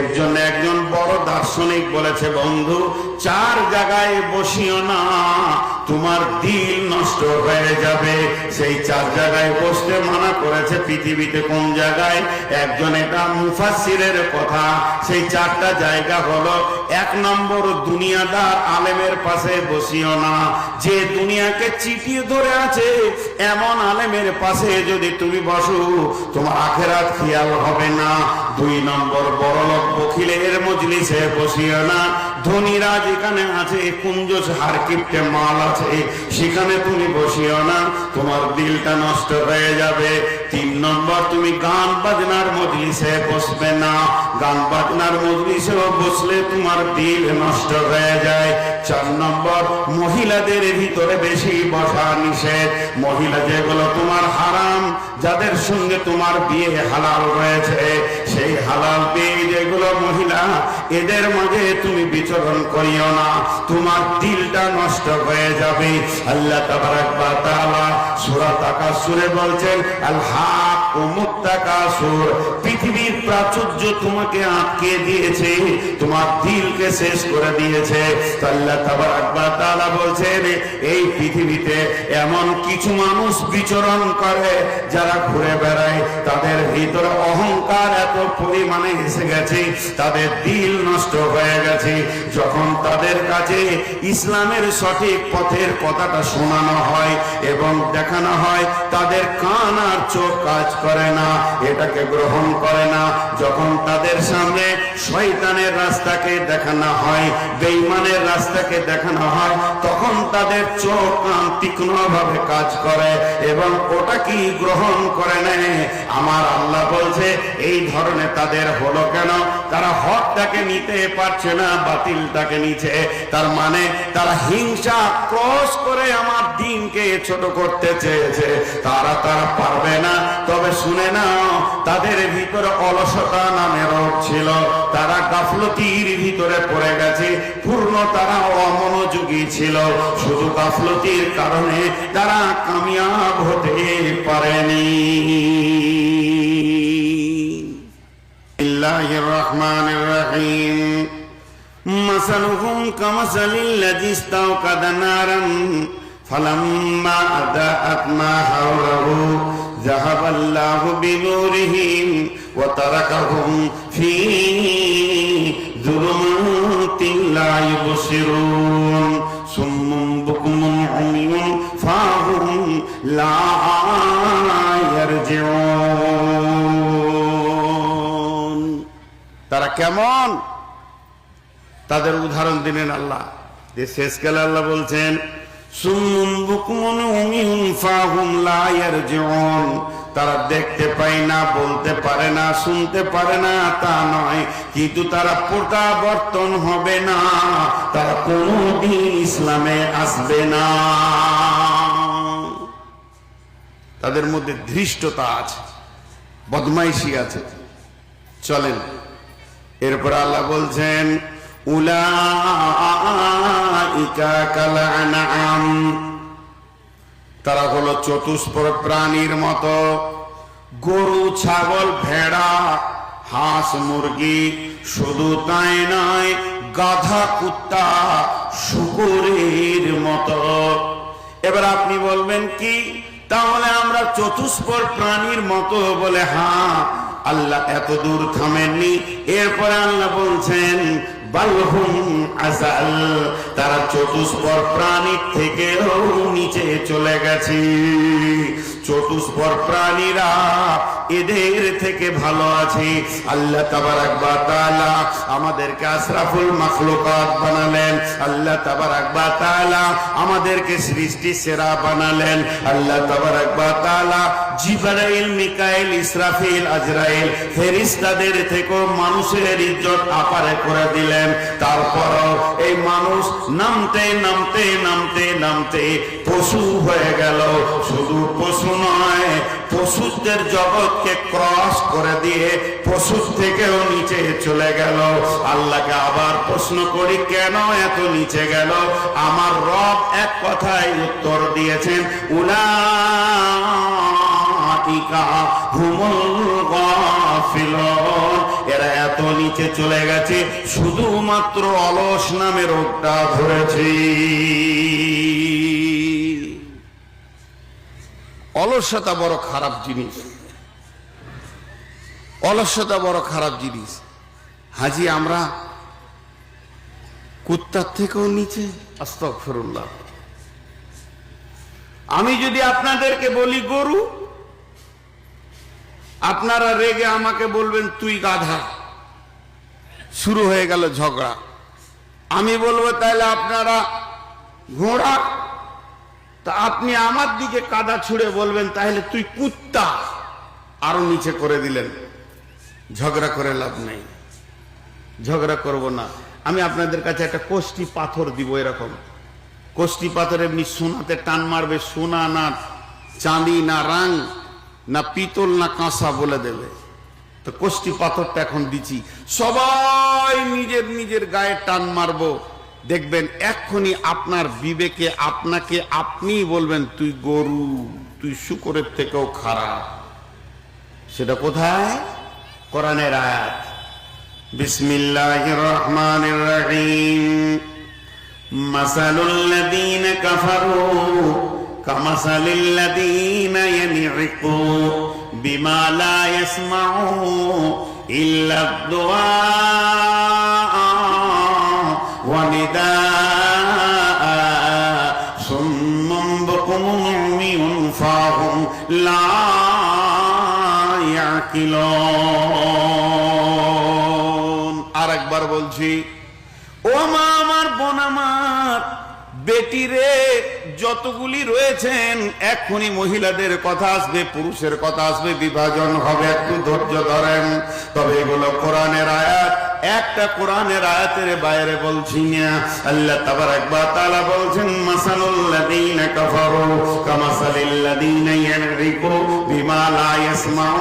এর জন্য একজন বড় দার্শনিক বলেছে, বন্ধু, চার জায়গায় বসিও না, তোমার দিল নষ্ট হয়ে যাবে। সেই চার জায়গায় বসতে মানা করেছে, পৃথিবীতে কোন জায়গায়? একজন এটা মুফাসিরের কথা। সেই চারটা জায়গা হলো এক নম্বর দুনিয়াদার আলেমের পাশে বসিও না। যে দুনিয়াকে চিটিয়ে ধরে আছে, এমন আলেমের পাশে যদি তুমি বসো, তোমার আখেরাত খেয়াল হবে না। দুই নম্বর বড়লোক বকিলের মজলিসে বসিও না। ধনীরা যেখানে আছে, কুঞ্জ হার কিপটে মাল আছে, সেখানে তুমি বসিও না। তোমার দিলটা নষ্ট হয়ে যাবে। তিন নম্বর, তুমি গান বাজনার মজলিসে বসবে না। গান বাজনার মজলিসেও বসলে তোমার দিল নষ্ট হয়ে যায়। চার নম্বর, মহিলাদের ভিতরে বেশি বসা নিষেধ। মহিলা যেগুলো তোমার যাদের সঙ্গে তোমার বিয়ে হালাল রয়েছে, সেই হালাল বিয়ে যেগুলো মহিলা, এদের মাঝে তুমি বিচরণ করিও না। তোমার দিলটা নষ্ট হয়ে যাবে। আল্লাহ তাবারাক ওয়া তাআলা বলছেন আল হাক ও মুত্তাকাসুর পৃথিবীর প্রাচুর্য তোমাকে আটকে দিয়েছে, তোমার দিলকে শেষ করে দিয়েছে। আল্লাহ তাবারাক তাআলা বলছেন, এই পৃথিবীতে এমন কিছু মানুষ বিচরণ করে যারা ঘুরে বেড়ায়। তাদের ভিতরে অহংকার এত পরিমাণে এসে গেছে, তাদের দিল নষ্ট হয়ে গেছে। যখন তাদের কাছে ইসলামের সঠিক পথের কথাটা শোনানো হয় এবং দেখানো হয়, তাদের কান আর চোখ কাজ করে না। এটাকে গ্রহণ করে না। যখন তাদের সামনে শয়তানের রাস্তাকে দেখানো হয়, বেঈমানের রাস্তাকে দেখানো হয়, তখন তাদের চোখ কান তীক্ষ্ণভাবে কাজ করে এবং ওটা কি গ্রহণ করে নেয়? আমার আল্লাহ বলছে, এই ধরনের তাদের হলো কেন? তারা হকটাকে নিতে পারছে না, বাতিলটাকে নিচে তার মানে তারা হিংসা ক্রস করে আমার দিনকে ছোট করতে চেয়েছে। তারা তারা পারবে না। তবে শুনে নাও তাদের ভিতরে অলসতা নামে রোগ ছিল তারা গাফলতির ভিতরে পড়ে গেছে পূর্ণ তারা অমনোযোগী ছিল শুধু গাফলতির কারণে তারা কামিয়াব হতে পারেনি الله الرحمن الرحيم مثلهم كمثل الذي استوقد نارا فلما أضاءت ما حوله ذهب الله بنورهم وتركهم في ظلمات لا يبصرون صم بكم عمي فهم لا يرجعون তারা কেমন তাদের উদাহরণ দিলেন আল্লাহ যে শেষকালে আল্লাহ বলছেন তারা দেখতে পায় না, বলতে পারে না, শুনতে পারে না, তা নয়। কিন্তু তারা প্রত্যাবর্তন হবে না। তারা কোনোদিন ইসলামে আসবে না। তাদের মধ্যে ধৃষ্টতা আছে, বদমাইশি আছে। চলেন, এরপর আল্লাহ বলছেন তারা হলো চতুষ্পর প্রাণীর মতো। গরু, ছাগল, ভেড়া, হাঁস, মুরগি, শুধু তাই নয়, গাধা, কুত্তা, শুকুরের মতো। এবার আপনি বলবেন কি? তাহলে আমরা চতুষ্পর প্রাণীর মতো বলে হ্যাঁ আল্লাহ এত দূর থামেননি। এরপরে আল্লাহ বলছেন তারা চতুষ্পর প্রাণীর থেকেও নিচে চলে গেছে। চতুষ্পর প্রাণীরা এদের থেকে ভালো আছে। আল্লাহ তাবারাক আমাদেরকে আশরাফুল মাখলুকাত বানালেন। আল্লাহ তাবারাক ওয়া তাআলা আমাদেরকে সৃষ্টি সেরা বানালেন। আল্লাহ তাবারাক ওয়া তাআলা জিবরাইল, মিকাইল, ইসরাফিল, আজরাইল ফেরেশতাদের থেকেও মানুষের ইজ্জত আপারে করে দিলেন। তারপর এই মানুষ নামতে নামতে নামতে নামতে পশু হয়ে গেল। শুধু পশু নয়, পশুদের জগৎকে ক্রস করে দিয়ে পশুর থেকেও নিচে চলে গেল। আল্লাহকে আবার প্রশ্ন করি, কেন এত নিচে গেল? আমার রব এক কথায় উত্তর দিয়েছেন উলা এরা এত নিচে চলে গেছে, শুধুমাত্র অলস নামে রোগটা ধরেছে। অলসতা বড় খারাপ জিনিস। অলসতা বড় খারাপ জিনিস। হাজি, আমরা কুত্তার থেকেও নিচে। আস্তফরুল্লাহ আমি যদি আপনাদেরকে বলি, গরু, আপনারা রেগে আমাকে বলবেন, তুই গাধা। শুরু হয়ে গেল ঝগড়া। আমি বলব তাহলে আপনারা ঘোড়া তা আপনি আমার দিকে কাদা ছুঁড়ে বলবেন, তাহলে তুই কুত্তা। আরও নিচে করে দিলেন। ঝগড়া করে লাভ নেই। ঝগড়া করব না। আমি আপনাদের কাছে একটা কোষ্টি পাথর দিব এরকম। কোষ্টি পাথর এমনি সোনাতে টান মারবে, সোনা না চাঁদি না রাং না পিতল না কাঁসা বলে দেবে। তো কোষ্টি পাথরটা এখন দিচ্ছি। সবাই নিজের নিজের গায়ে টান মারবো। দেখবেন এক্ষুনি আপনার বিবেকে আপনাকে আপনি বলবেন, তুই গরু, তুই শুকরের থেকেও খারাপ। সেটা কোথায়? কোরআনের আয়াত। বিসমিল্লাহির রহমানির রহিম। মাসালুল লাযীনা কাফারু কামাসালিল লাযীনা ইয়ানইকু বিমা লা ইয়াসমাউ ইল্লা দুআ ওয়া নিদাআ بكم عمي فهم لا يعقلون ইয়াকিলুন। আরেকবার বলছি ও মা আমার বোন আমার বেটিরে যতগুলি রয়েছেন, এক্ষুনি মহিলাদের কথা আসবে, পুরুষের কথা আসবে, বিভাজন হবে, একটু ধৈর্য ধরেন। তবে এগুলো কোরআনের আয়াত। একটা কোরআনের আয়াতের বাইরে বলছি না। আল্লাহ তাবার একবার তালা বলছেন মাসালুল্লাযীনা কাফারু কামাসালিল্লাযীনা ইয়ানরিকু বিমা লা ইয়াসমাউ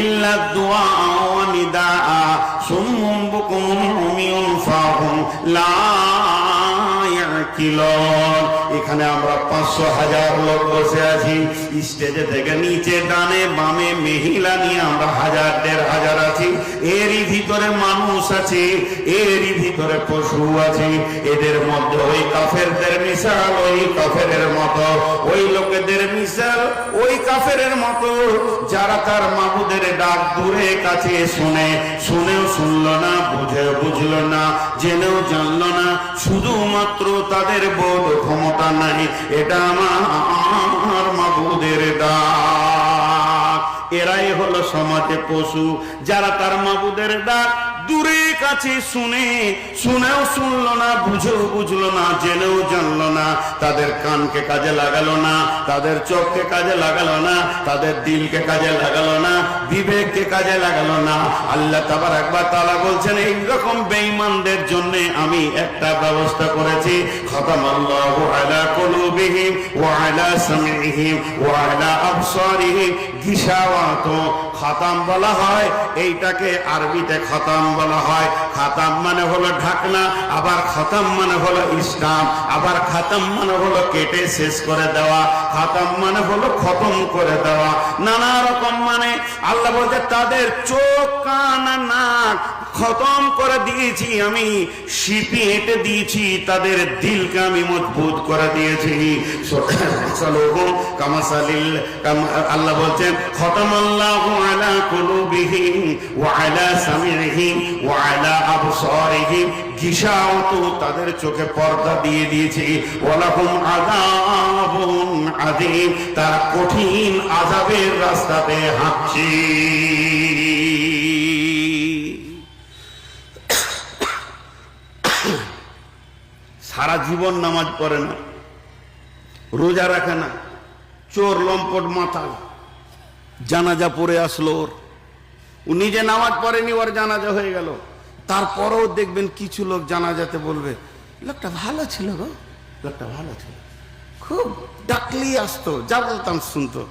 ইল্লা দুআ ওয়া নিদাআ। সুম্মুম বুকুম উমিয়ুন ফাহুম লা ইয়াকিলুন এখানে আমরা পাঁচশো হাজার লোক বসে আছি। স্টেজে থেকে নিচে, ডানে, বামে, মহিলা নিয়ে আমরা হাজার, দেড় হাজার আছি। এরই ভিতরে মানুষ আছে, এরই ভিতরে পশু আছে। এদের মধ্যে ওই কাফেরদের মিশাল, ওই কাফেরের মতো। ওই লোকেদের মিশাল, ওই কাফেরের মতো। যারা তার মাবুদের ডাক দূরে কাছে শুনে, শুনেও শুনল না, বুঝেও বুঝলো না, জেনেও জানলো না। শুধুমাত্র তাদের বোধ ক্ষমতা নাই, এটা আমার মাবুদের ডাক। এরাই হলো সমাজে পশু, যারা তার মাবুদের ডাক দূরে কাছে শুনে, শুনেও শুনলো না, বুঝেও বুঝলো না, জেনেও জানলো না। তাদের কানকে কাজে লাগালো না, তাদের চোখকে কাজে লাগালো না, তাদের দিলকে কাজে লাগালো না, বিবেককে কাজে লাগালো না। আল্লাহ তাবার একবার তালা বলছেন, এইরকম বেঈমানদের জন্য আমি একটা ব্যবস্থা করেছি। খতম আল্লাহ আলা কুলুবিহিম ওয়া আলা সামিহিম ওয়া খতম বলা হয়, এইটাকে আরবিতে খতম বলা হয়। খাতাম মানে হলো ঢাকনা, আবার খতাম মানে হলো ইসলাম আবার খাতাম মানে হলো কেটে শেষ করে দেওয়া, খাতাম মানে হলো খতম করে দেওয়া। নানা রকম মানে আল্লাহ বলতে তাদের চোখ, কান নাক খতম করে দিয়েছি আমি, শিপি এঁটে দিয়েছি, তাদের দিলকে আমি মজবুত করে দিয়েছি। আল্লাহ বলছেন খতম আল্লাহু আলা কুলুবিহিম ওয়া আলা সামিহিম ওয়া আলা তাদের চোখে পর্দা দিয়ে দিয়েছি। ওয়ালাহুম আযাবুন আযীম। তারা কঠিন আযাবের রাস্তাতে হাঁটছে। সারা জীবন নামাজ পড়ে না। রোজা রাখে না। চোর, লম্পট মাথা জানাজা পড়ে আসলো ওর। ও নিজে নামাজ পড়েনি, ওর জানাজা হয়ে গেল। তারপরেও দেখবেন কিছু লোক জানাজাতে বলবে, লোকটা ভালো ছিল গো। লোকটা ভালো ছিল। খুব ডাকলি আসতো, যা বলতাম শুনতো।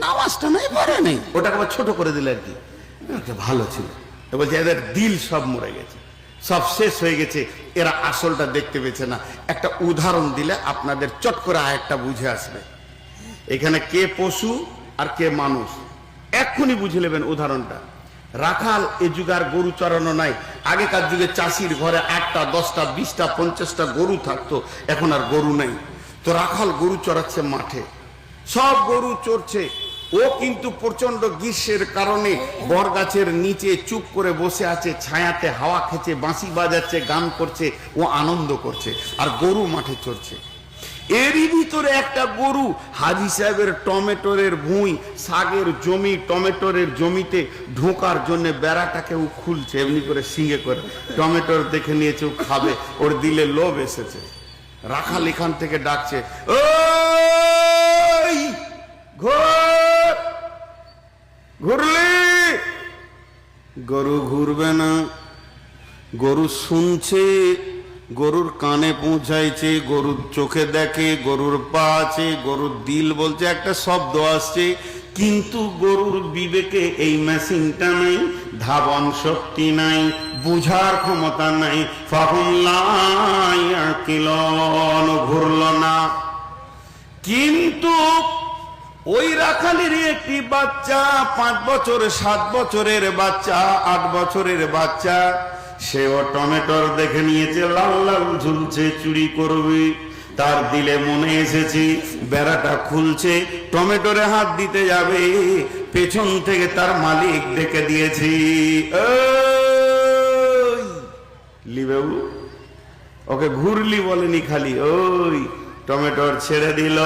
নামাজটা নাই, পড়ে নেই। ওটাকে আবার ছোট করে দিলে আর কি। ভালো ছিল। বলছে, এদের দিল সব মরে গেছে। সব শেষ হয়ে গেছে। এরা আসলটা দেখতে পেয়েছে না। একটা উদাহরণ দিলে আপনাদের চট করে আরেকটা বুঝে আসবে। এখানে কে পশু আর কে মানুষ? এক্ষুনি বুঝে নেবেন উদাহরণটা। রাখাল, এ যুগার গরু চড়ানো নাই। আগেকার যুগে চাষির ঘরে আটটা, দশটা, বিশটা, পঞ্চাশটা গরু থাকতো। এখন আর গরু নাই। তো রাখাল গরু চড়াচ্ছে মাঠে। সব গরু চড়ছে। ও কিন্তু প্রচণ্ড গ্রীষ্মের কারণে বরগাছের নিচে চুপ করে বসে আছে, ছায়াতে হাওয়া খেছে বাঁশি বাজাচ্ছে, গান করছে, ও আনন্দ করছে। আর গরু মাঠে চড়ছে। এরই ভিতরে একটা গরু হাজি সাহেবের টমেটোরের ভুঁই, শাকের জমি, টমেটোরের জমিতে ঢোকার জন্য বেড়াটাকে ও খুলছে, এমনি করে সিঙ্গে করে। টমেটোর দেখে নিয়েছে, ও খাবে, ওর দিলে লোভ এসেছে। রাখাল এখান থেকে ডাকছে ঘুরলি? গরু ঘুরবে না, গরু শুনছে গরুর কানে পৌঁছাইছে, গরুর চোখে দেখে, গরুর পা আছে, গরুর দিল বলছে, একটা শব্দ আসছে। কিন্তু গরুর বিবেকে এই মেশিনটা নাই, ধাবন শক্তি নাই, বুঝার ক্ষমতা নাই। ফাহুম ঘুরল না। কিন্তু ওই রাখালেরই একটি বাচ্চা, পাঁচ বছর, সাত বছরের বাচ্চা, আট বছরের বাচ্চা সেও টমেটোর দেখে নিয়েছে, লাল লাল ঝুলছে, চুরি করবে। তার দিলে মনে এসেছে, বেড়াটা খুলছে, টমেটোরে হাত দিতে যাবে। পেছন থেকে তার মালিক ডেকে দিয়েছি। লিবেউ ওকে ঘুরলি বলেনি খালি, ওই, টমেটোর ছেড়ে দিল,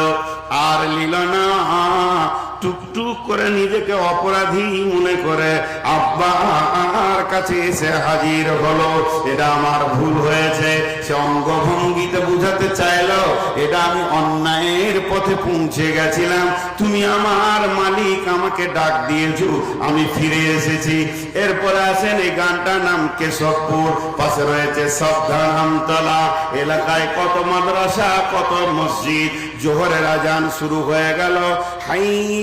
আর নিল না। টুকটুক করে নিজেকে অপরাধী মনে করে আব্বার কাছে এসে হাজির হলো। এটা আমার ভুল হয়েছে। সে অঙ্গভঙ্গিতে বুঝাতে চাইলো, এটা আমি অন্যায়ের পথে পৌঁছে গেছিলাম। তুমি আমার মালিক, আমাকে ডাক দিয়েছ, আমি ফিরে এসেছি। এরপরে আসেন এই গানটার নাম কেশবপুর, পাশে রয়েছে সাবধানতলা এলাকায় কত মাদ্রাসা, কত মসজিদ, জোহরের আজান শুরু হয়ে গেল।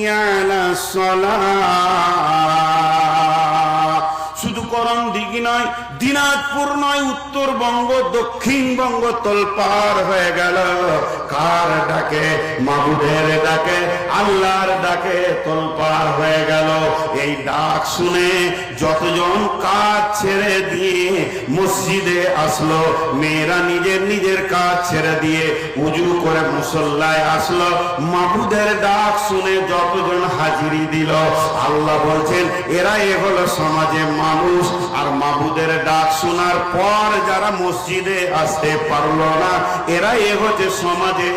হাইয়ালা সলা করম দিঘি নয়, দিনাজপুর নয়, উত্তরবঙ্গ, দক্ষিণবঙ্গ তলপার হয়ে গেল। কার ডাকে? মাহুদের ডাকে, আল্লাহর ডাকে তলপার হয়ে গেল। এই ডাক শুনে যতজন কাজ ছেড়ে দিয়ে মসজিদে আসলো, মেয়েরা নিজের নিজের কাজ ছেড়ে দিয়ে উজু করে মুসল্লায় আসলো। মাহুদের ডাক শুনে যতজন হাজিরি দিল, আল্লাহ বলছেন এরা এ হলো সমাজে মানুষ। আর মাহুদের ডাক শোনার পর যারা মসজিদে আসতে পারল না এরা এ হচ্ছে সমাজে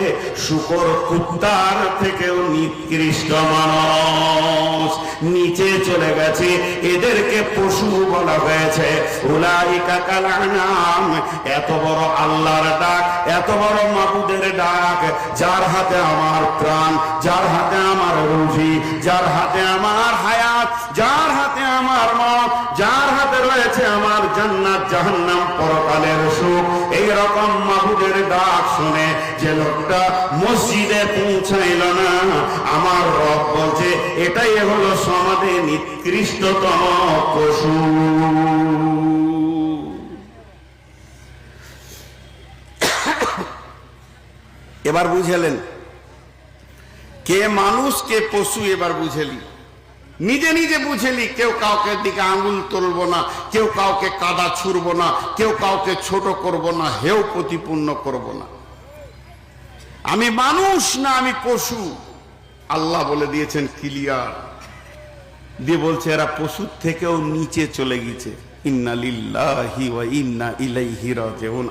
শুকর কুত্তার থেকেও নিকৃষ্ট মানুষ। নিচে চলে গেছে, এদেরকে পশু বলা হয়েছে। উলাইকা কালানাম এত বড় আল্লাহর ডাক, এত বড় মাবুদের ডাক, যার হাতে আমার প্রাণ, যার হাতে আমার রুজি, যার হাতে আমার হায়াত, যার হাতে আমার মত যার হাতে রয়েছে আমার জান্নাত, জাহান্নাম, পরকালের সুখ। এই রকম মাহুদের ডাক শুনে যে লোকটা মসজিদে পৌঁছাইল না, আমার রব বলছে, এটাই হলো সমাজে নিকৃষ্টতম পশু। এবার বুঝেলেন, কে মানুষ কে পশু এবার বুঝেলি? নিজে নিজে বুঝেলি কেউ কাউকে দিকে আঙুল তুলব না, কেউ কাউকে কাদা ছুড়ব না, কেউ কাউকে ছোট করব না, হেও প্রতিপূর্ণ করব না। আমি মানুষ না, আমি পশু। আল্লাহ বলে দিয়েছেন, ক্লিয়ার। দিয়ে বলছে, এরা পশুর থেকেও নিচে চলে গেছে ইন্না ইলাইহি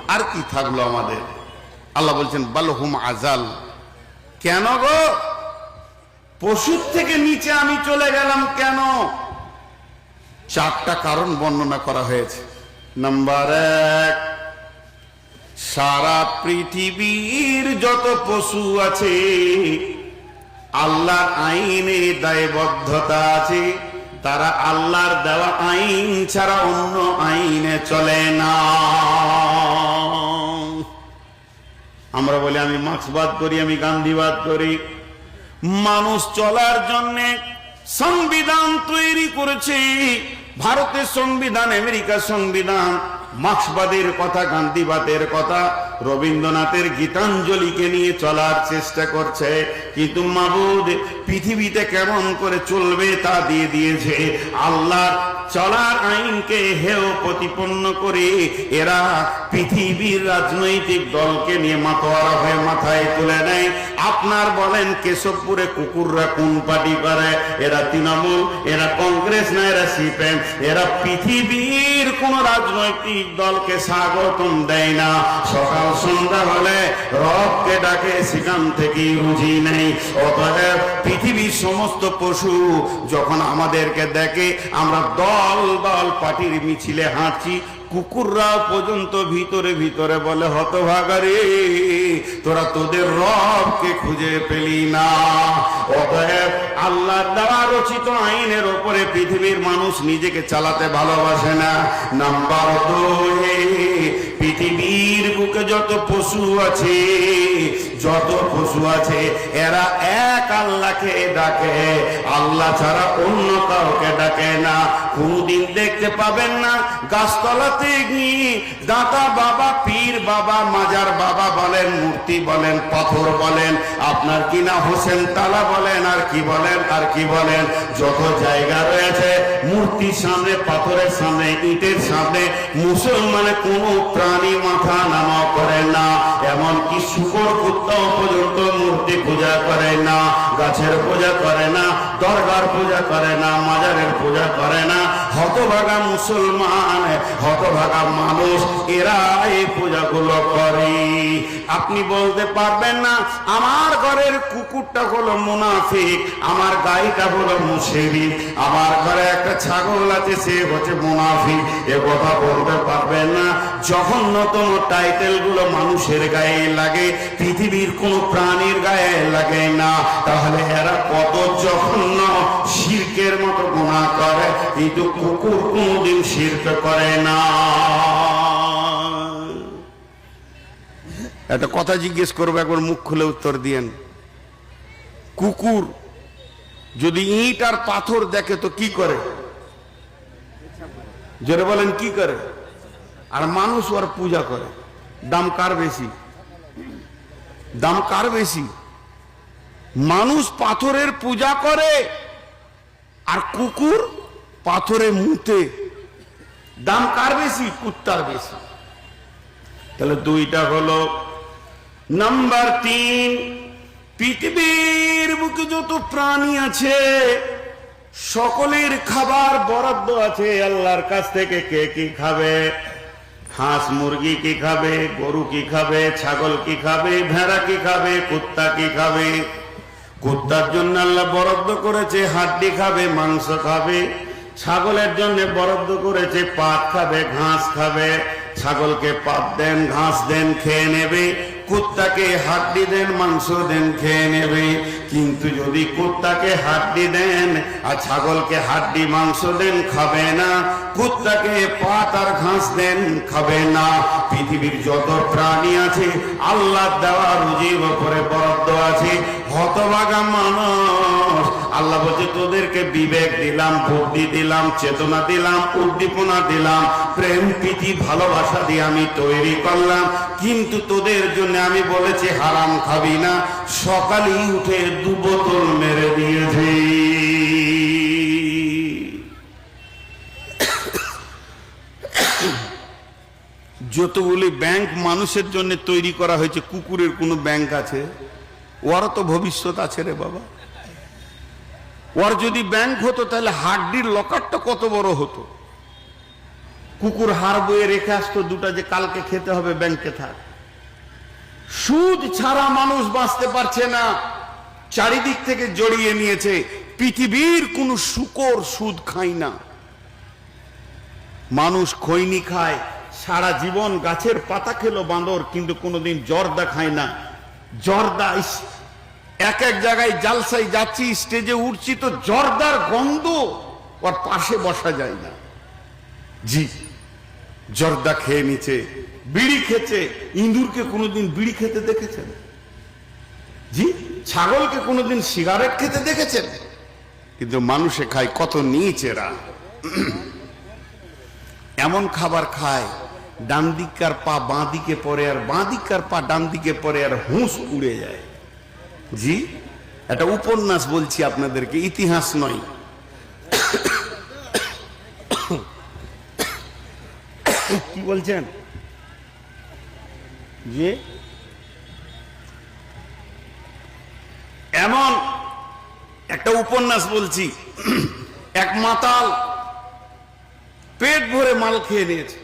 আর কি থাকল আমাদের? আল্লাহ বলছেন, বালহুম আজাল। কেন গো? পশুর থেকে নিচে আমি চলে গেলাম কেন? চারটা কারণ বর্ণনা করা হয়েছে। নাম্বার এক, সারা পৃথিবীর যত পশু আছে, আল্লাহর আইনে দায়বদ্ধতা আছে। তারা আল্লাহর দেওয়া আইন ছাড়া অন্য আইনে চলে না। আমরা বলি, আমি মার্ক্সবাদ করি, আমি গান্ধীবাদ করি। মানুষ চলার জন্য সংবিধান তৈরি করেছে। ভারতের সংবিধান আমেরিকার সংবিধান। মার্ক্সবাদের কথা, গান্ধীবাদের কথা, রবীন্দ্রনাথের গীতাঞ্জলিকে নিয়ে চলার চেষ্টা করছে। কিন্তু মাবুদ, পৃথিবীতে কেমন করে চলবে তা দিয়ে দিয়েছে। আল্লাহ চলার আইনকে হেও প্রতিপন্ন করে এরা পৃথিবীর রাজনৈতিক দলকে নিয়ে মাতোয়ারা হয়ে মাথায় তুলে নেয়। আপনার বলেন, কেশবপুরে কুকুররা কোন পার্টি করে? এরা তৃণমূল, এরা কংগ্রেস না, এরা সিপিএম। এরা পৃথিবীর কোন রাজনৈতিক দলকে স্বাগতম দেয় না। সকাল সন্ধ্যা হলে রবকে ডাকে সেখান থেকে রুজি নেই। অতএব সমস্ত পশু যখন আমাদেরকে দেখে, আমরা দল দল পার্টির মিছিলে হাঁটছি, কুকুররা পর্যন্ত ভিতরে ভিতরে বলে, হতভাগারে, তোরা তোদের রবকে খুঁজে পেলি না। অতএব আল্লাহর দ্বারা রচিত আইনের ওপরে পৃথিবীর মানুষ নিজেকে চালাতে ভালোবাসে না। নাম্বার দুই, পৃথিবীর বুকে যত পশু আছে যত পশু আছে, এরা এক আল্লাহকে ডাকে। আল্লাহ ছাড়া অন্য কাউকে ডাকে না। কোনদিন দেখতে পাবেন না গাছতলাতে গিয়ে দাদা বাবা, পীর বাবা, মাজার বাবা বলেন, মূর্তি বলেন, পাথর বলেন, আপনার কি না হোসেন তালা বলেন, আর কি বলেন, আর কি বলেন? যত জায়গা রয়েছে, মূর্তির সামনে, পাথরের সামনে, ইটের সামনে মুসলমানের কোনো প্রাণী মাথা নামা করে না। এমনকি শুকর কুত্তাও পর্যন্ত মূর্তি পূজা করে না, গাছের পূজা করে না, দরগার পূজা করে না, মাজারের পূজা করে না? হতভাগা মুসলমান, হতভাগা মানুষ এরা এই পূজাগুলো করে। আপনি বলতে পারবেন না, আমার ঘরের কুকুরটা হলো মুনাফিক, আমার গাইটা হলো মুশেরিক, আমার ঘরে একটা ছাগল আছে, সে হচ্ছে মুনাফিক। এ কথা বলতে পারবেন না জঘন্যতম টাইটেলগুলো মানুষের গায়ে লাগে, পৃথিবীর কোন প্রাণীর গায়ে লাগে না। তাহলে এরা কত জঘন্য শির্কের মতো গুণা করে কিন্তু কুকুর কোনদিন শির্ক করে না। একটা কথা জিজ্ঞেস করব, একবার মুখ খুলে উত্তর দিয়েন। কুকুর যদি ইট আর পাথর দেখে তো কি করে? জোরে বলেন, কি করে? আর মানুষ ওর পূজা করে। দাম কার বেশি? দাম কার বেশি? মানুষ পাথরের পূজা করে আর কুকুর পাথরে মুতে। দাম কার বেশি? কুত্তার বেশি। তাহলে দুইটা হলো নাম্বার তিন, পৃথিবীর বুকে যত প্রাণী আছে, সকলের খাবার বরাদ্দ আছে। আল্লাহর কাছ থেকে কে কি খাবে? হাঁস মুরগি কি খাবে, গরু কি খাবে, ছাগল কি খাবে, ভেড়া কি খাবে, কুত্তা কি খাবে? কুত্তার জন্য আল্লাহ বরাদ্দ করেছে, হাড্ডি খাবে, মাংস খাবে। ছাগলের জন্য বরাদ্দ করেছে পাত খাবে, ঘাস খাবে। ছাগলকে পাত দেন, ঘাস দেন, খেয়ে নেবে। কুত্তাকে হাড্ডি দেন, মাংস দেন, খেয়ে নেবে। কিন্তু যদি কুত্তাকে হাড্ডি দেন আর ছাগলকে হাড্ডি, মাংস দেন, খাবে না। কুত্তাকে পাত আর ঘাস দেন, খাবে না। পৃথিবীর যত প্রাণী আছে, আল্লাহ দেওয়া রুজির ওপরে বরাদ্দ আছে। হতভাগা মানুষ। আল্লাহ বলছে, তোদেরকে বিবেক দিলাম, বুদ্ধি দিলাম, চেতনা দিলাম, উদ্দীপনা দিলাম, প্রেম, প্রীতি, ভালোবাসা দিয়ে আমি তৈরি করলাম। কিন্তু তোদের জন্য আমি বলেছি, হারাম খাবি না। সকালেই উঠে দু বোতল মেরে দিয়েছি। যতগুলি ব্যাংক মানুষের জন্য তৈরি করা হয়েছে, কুকুরের কোনো ব্যাংক আছে? ওরও তো ভবিষ্যৎ আছে রে বাবা। ওর যদি ব্যাংক হতো, তাহলে হাড্ডির লকারটা কত বড় হতো? কুকুর হার বয়ে রেখে আসতো দুটা যে কালকে খেতে হবে ব্যাংকে থাক। সুদ ছাড়া মানুষ বাঁচতে পারছে না। চারিদিক থেকে জড়িয়ে নিয়েছে। পৃথিবীর কোন শুকর সুদ খায় না। মানুষ খৈনি খায়, সারা জীবন গাছের পাতা খেলো বাঁদর, কিন্তু কোনোদিন জর্দা খায় না। জর্দা এক এক জায়গায় জালসাই যাচ্ছি, স্টেজে উঠছি, তো জর্দার গন্ধ ওর পাশে বসা যায় না। জি, জর্দা খেয়ে নিচে, বিড়ি খেছে ইঁদুরকে কোনোদিন বিড়ি খেতে দেখেছেন? জি, ছাগলকে কোনোদিন সিগারেট খেতে দেখেছেন? কিন্তু মানুষে খায় কত নিচেরা। এমন খাবার খায় ডান দিককার পা বাঁ দিকে পড়ে আর বাঁ দিককার পা ডান দিকে পড়ে আর হুঁস উড়ে যায়। জি একটা উপন্যাস বলছি আপনাদেরকে ইতিহাস নয়। কি বলছেন? যে এমন একটা উপন্যাস বলছি এক মাতাল পেট ভরে মাল খেয়ে নিয়েছে।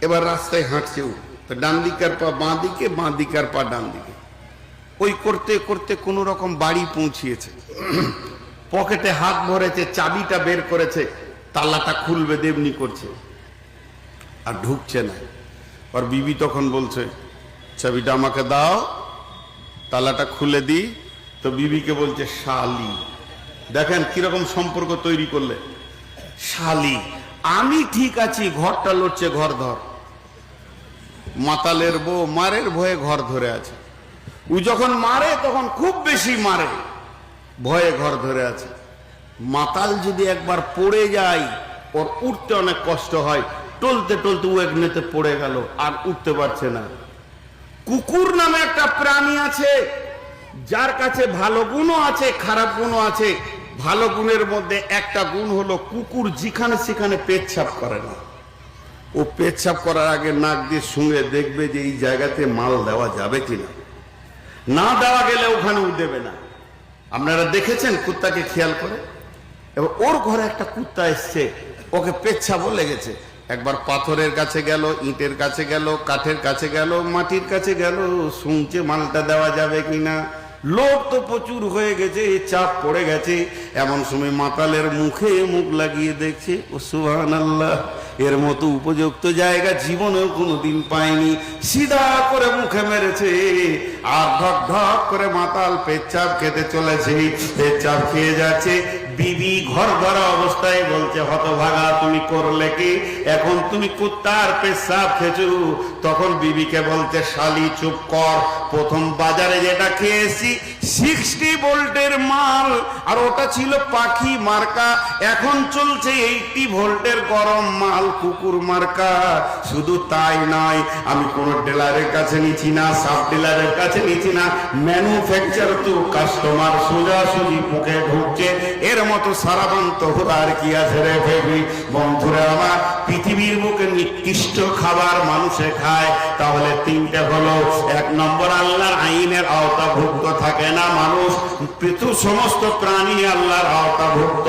এবার রাস্তায় হাঁটছে ও। তো ডান দিকার পা, বাঁ দিকে, বাঁ দিকার পা, ডান দিকে। ওই করতে করতে কোনো রকম বাড়ি পৌঁছিয়েছে। পকেটে হাত ভরেছে, চাবিটা বের করেছে, তালাটা খুলবে দেবনি করছে। আর ঢুকছে না। আর বিবি তখন বলছে, চাবিটা আমাকে দাও, তালাটা খুলে দি। তো বিবিকে বলছে, শালি। দেখেন কীরকম সম্পর্ক তৈরি করলে। শালি। আমি ঠিক আছি, ঘরটা লড়ছে ঘর ধর। মাতালের বউ মারের ভয়ে ঘর ধরে আছে। ও যখন মারে, তখন খুব বেশি মারে, ভয়ে ঘর ধরে আছে। মাতাল যদি একবার পড়ে যায়, ওর উঠতে অনেক কষ্ট হয়। টলতে টলতে ও একনেতে পড়ে গেল, আর উঠতে পারছে না। কুকুর নামে একটা প্রাণী আছে, যার কাছে ভালো গুণও আছে, খারাপ গুণও আছে ভালো গুণের মধ্যে একটা গুণ হলো কুকুর যেখানে সেখানে পেচ্ছাপ করে না। ও পেচ্ছাপ করার আগে নাক দিয়ে শুঙে দেখবে যে এই জায়গাতে মাল দেওয়া যাবে কিনা। না দেওয়া গেলে ওখানে ও দেবে না। আপনারা দেখেছেন কুত্তাকে খেয়াল করে? এবার ওর ঘরে একটা কুত্তা এসছে, ওকে পেচ্ছাপও লেগেছে। একবার পাথরের কাছে গেল, ইটের কাছে গেল, কাঠের কাছে গেল, মাটির কাছে গেল, শুনছে মালটা দেওয়া যাবে কিনা। লোক তো প্রচুর হয়ে গেছে চাপ পড়ে গেছে। এমন সময় মাতালের মুখে মুখ লাগিয়ে দেখছে, ও সুহান আল্লাহ এর মতো উপযুক্ত জায়গা জীবনেও কোনো দিন পায়নি। সিধা করে মুখে মেরেছে, আর ধক ধক করে মাতাল পেচ্ছাপ খেতে চলেছে। পেচ্ছাপ খেয়ে যাচ্ছে বিবি ঘর ধরা অবস্থায় বলছে, হতভাগা, তুমি করলে কি? এখন তুমি কুত্তার পেশাব খেছু। তখন বিবিকে বলছে, শালি, চুপ কর। প্রথম বাজারে যেটা খেয়েছি, সিক্সটি ভোল্টের মাল, আর ওটা ছিল পাখি মার্কা। এখন চলছে এইটি ভোল্টের গরম মাল, কুকুর মার্কা। শুধু তাই নয়, আমি কোনো ডিলারের কাছে নিচ্ছি না, সাব ডিলারের কাছে নিচ্ছি না। ম্যানুফ্যাকচার তো কাস্টমার সোজাসুজি মুখে ঢুকছে। এর মতো সারাবান্ত আর কি আছে রে ভেবি বন্ধুরা আমার, পৃথিবীর বুকে নিকৃষ্ট খাবার মানুষে খায়, তাহলে তিনটে হলো, এক নম্বর আল্লাহর আইনের আওতাভুক্ত থাকে না মানুষ, পৃথু সমস্ত প্রাণী আল্লাহর আওতাভুক্ত।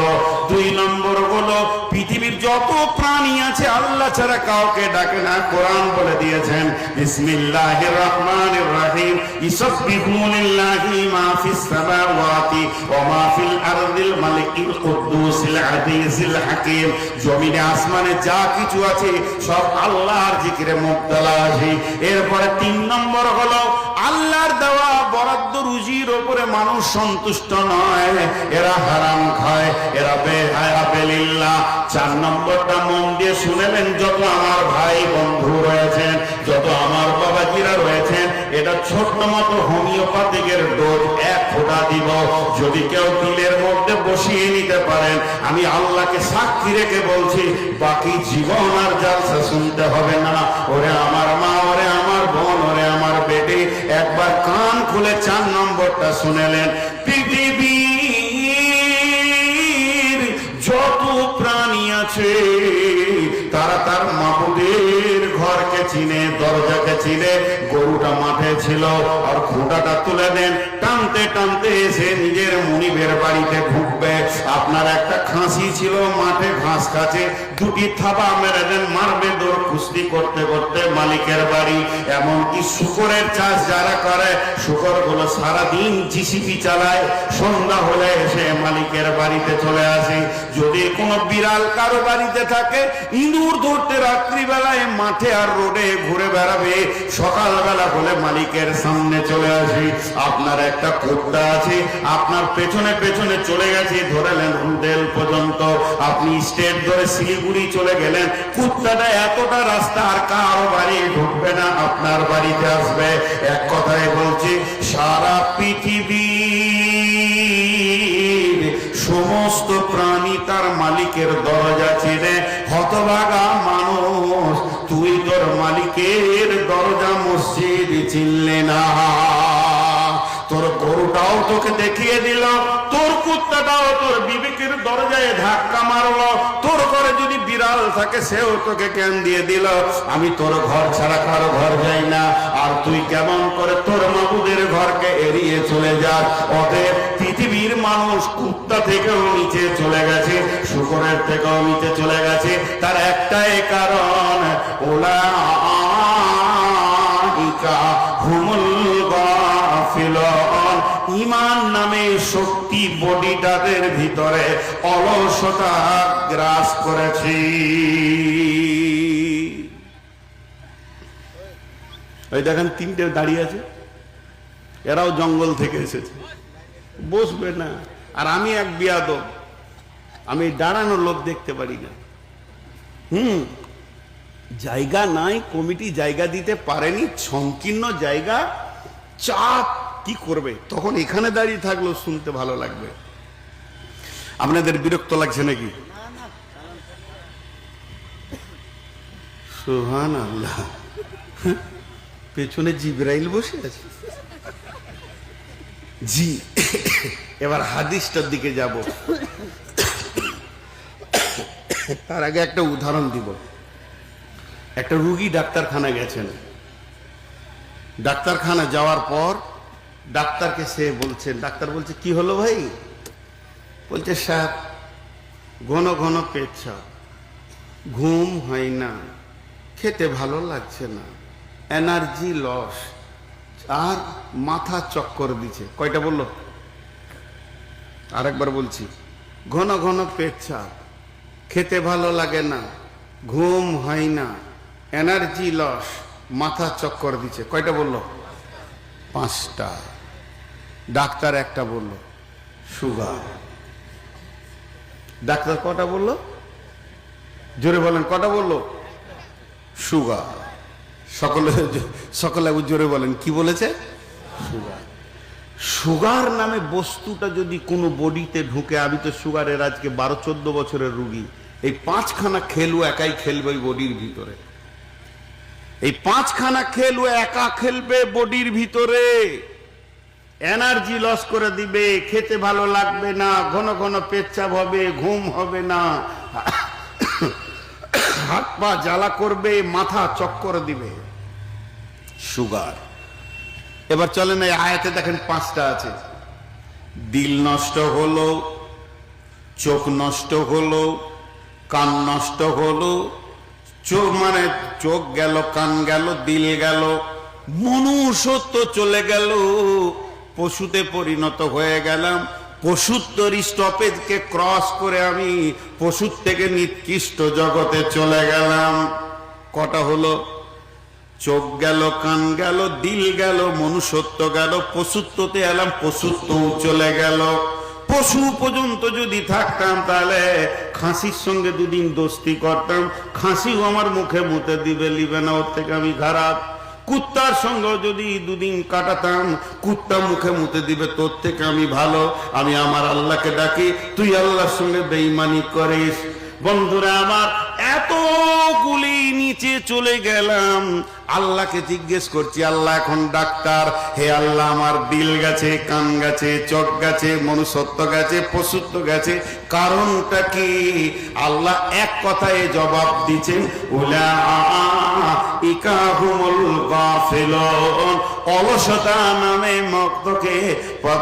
দুই নম্বর হলো, পৃথিবীর যত প্রাণী আছে, আল্লাহ ছাড়া কাউকে ডাকে না, কোরআন বলে দিয়েছেন, বিসমিল্লাহির রহমানির রহিম ইসাব্বিহুলিল্লাহি মা ফিস সামাওয়াতি ওয়া মা ফিল আরদিল মানুষ সন্তুষ্ট নয়। এরা হারাম খায়, এরা বেহায়া চার নম্বরটা মন দিয়ে শুনেলেন যত আমার ভাই বন্ধু রয়েছেন, যত আমার বাবাজিরা রয়েছেন এটা ছোট্ট মতো হোমিওপ্যাথিকের ডোজ, এক ফোঁটা দিব। যদি কেউ দিলের মধ্যে বসিয়ে নিতে পারেন, আমি আল্লাহকে সাক্ষী রেখে বলছি, বাকি জীবন আর জালসা শুনতে হবে না। ওরে আমার মা, ওরে আমার বোন, ওরে আমার বেটি, একবার কান খুলে চার নম্বরটা শুনেলেন। পৃথিবীর চিনে, দরজাকে চিনে, গরুটা মাঠে ছিল। আর খুঁটাটা তুলে দেন। টানতে টানতে এসে নিজের মনিবের বাড়িতে ঢুকবে। আপনার একটা খাসি ছিল, মাঠে ঘাস কাছে দুটি থাবা মেরে দেন, মারবে দৌড়, কুস্তি করতে করতে মালিকের বাড়ি। এমনকি শুকরের চাষ যারা করে শুকরগুলো সারাদিন জিসিপি চালায়। সন্ধ্যা হলে এসে মালিকের বাড়িতে চলে আসে। যদি কোনো বিড়াল কারও বাড়িতে থাকে, ইঁদুর ধরতে রাত্রিবেলায় মাঠে আর রোডে ঘুরে বেড়াবে, সকালবেলা হলে মালিকের সামনে চলে আসে। আপনার একটা কুত্তা আছে, আপনার পেছনে পেছনে চলে গেছে ধরেলেন রুডেল পর্যন্ত। আপনি স্টেট ধরে শিলিগুড়ি চলে গেলেন। কুত্তাটা এতটা রাস্তা আর কারও বাড়ি ঢুকবে না, আপনার বাড়িতে আসবে। এক কথায় বলছি, সারা পৃথিবী সমস্ত প্রাণী তার মালিকের দরজা চিনে। হতভাগা তোর মালিকের দরজা মসজিদ চিনলে না। তোর গরুটাও তোকে দেখিয়ে দিল, তোর কুত্তাটাও তোর বিবেকের দরজায় ধাক্কা মারলো, তোর ঘরে যদি বিড়াল থাকে সেও তোকে জ্ঞান দিয়ে দিল। আমি তোর ঘর ছাড়া কারও ঘর যাই না, আর তুই কেমন করে তোর মাবুদের ঘরকে এড়িয়ে চলে যাস অতএব পৃথিবীর মানুষ কুত্তা থেকেও নিচে চলে গেছে, শুকরের থেকেও নিচে চলে গেছে। তার একটাই কারণ, ওলা ইমান নামে শক্তি বডিটাদের ভিতরে অলসতা গ্রাস করেছি। ওই দেখেন তিনটে দাঁড়িয়ে আছে। এরাও জঙ্গল থেকে এসেছে। বসবে না। আর আমি এক বিয়াদ আমি দাঁড়ানো লোক দেখতে পারি না। হুম জায়গা নাই, কমিটি জায়গা দিতে পারেনি, সংকীর্ণ জায়গা, চাপ, কি করবে? তখন এখানে দাঁড়িয়ে থাকলেও শুনতে ভালো লাগবে। আপনাদের বিরক্ত লাগছে নাকি? সোহান আল্লাহ পেছনে জিব্রাইল বসে আছে। জি, এবার হাদিসটার দিকে যাব। তার আগে একটা উদাহরণ দিব। একটা রুগী ডাক্তারখানা গেছেন। ডাক্তারখানা যাওয়ার পর ডাক্তারকে সে বলছেন, ডাক্তার বলছে, কি হলো ভাই? বলছে, স্যার, ঘন ঘন পেচ্ছাপ ঘুম হয় না, খেতে ভালো লাগছে না, এনার্জি লস, আর মাথা চক্কর দিছে কয়টা বলল? আরেকবার বলছি, ঘন ঘন পেচ্ছাপ খেতে ভালো লাগে না, ঘুম হয় না এনার্জি লস মাথা চক্কর দিচ্ছে। কয়টা বলল? পাঁচটা। ডাক্তার একটা বলল, সুগার। ডাক্তার কটা বলল? জোরে বলেন, কটা বলল? সুগার। সকলে সকলে জোরে বলেন, কি বলেছে? সুগার। সুগার নামে বস্তুটা যদি কোনো বডিতে ঢুকে, আমি তো সুগারের আজকে বারো চোদ্দ বছরের রুগী। এই পাঁচখানা খেলু একাই খেলবে ওই বডির ভিতরে। এই পাঁচখানা খেলু একা খেলবে বডির ভিতরে। এনার্জি লস করে দিবে, খেতে ভালো লাগবে না, ঘন ঘন পেচ্ছাপ হবে, ঘুম হবে না। হাত পা জ্বালা করবে, মাথা চক্কর দিবে। সুগার। এবার চলেন এই আয়াতে দেখেন পাঁচটা আছে। দিল নষ্ট হলো, চোখ নষ্ট হলো, কান নষ্ট হলো চোখ মানে চোখ গেল, কান গেল, দিল গেল, মনুষ্যত্ব চলে গেল। পশুতে পরিণত হয়ে গেলাম। পশুত্বর স্টপেজকে ক্রস করে আমি পশুর থেকে নিকৃষ্ট জগতে চলে গেলাম। কটা হলো? চোখ গেল, কান গেল, দিল গেল, মনুষ্যত্ব গেল, পশুত্বতে এলাম পশুত্ব চলে গেল। পশু পর্যন্ত যদি থাকতাম তাহলে খাসির সঙ্গে দুদিন দোস্তি করতাম। খাসিও আমার মুখে মুতে দিবে, লিবে না, ওর থেকে আমি খারাপ। কুত্তার সঙ্গে যদি দুদিন কাটাতাম, কুত্তা মুখে মুতে দিবে, তোর থেকে আমি ভালো। আমি আমার আল্লাহকে ডাকি, তুই আল্লাহর সঙ্গে বেইমানি করিস। বন্ধুরা আমার এতগুলি নিচে চলে গেলাম। আল্লাহকে জিজ্ঞেস করছি, আল্লাহ এখন ডাক্তার? হে আল্লাহ, আমার দিল গেছে, কান গেছে, চোখ গেছে, মনুষ্যত্ব গেছে, পশুত্ব গেছে, কারণটা কি? আল্লাহ এক কথায় জবাব দিচ্ছেন অলসতা নামে মক্তকে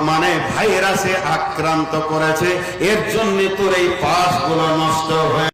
মানে ভাইরাসে আক্রান্ত করেছে। এর জন্য তোর এই পাশগুলো নষ্ট হয়ে